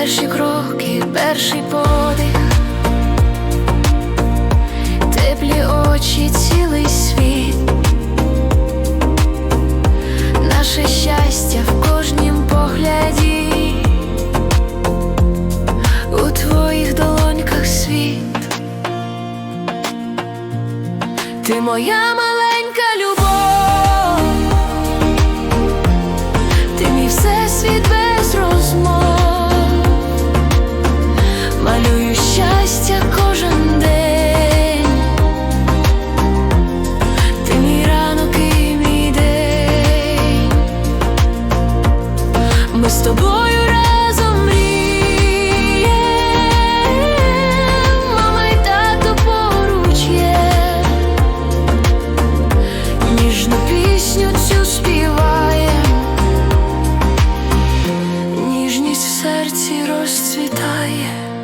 перші кроки, перший подих, теплі очі, цілий світ, наше щастя в кожнім погляді, у твоїх долоньках світ. Ти моя маленька ми з тобою разом мрієм, мама й тато поруч є. Ніжну пісню цю співає, ніжність в серці розцвітає.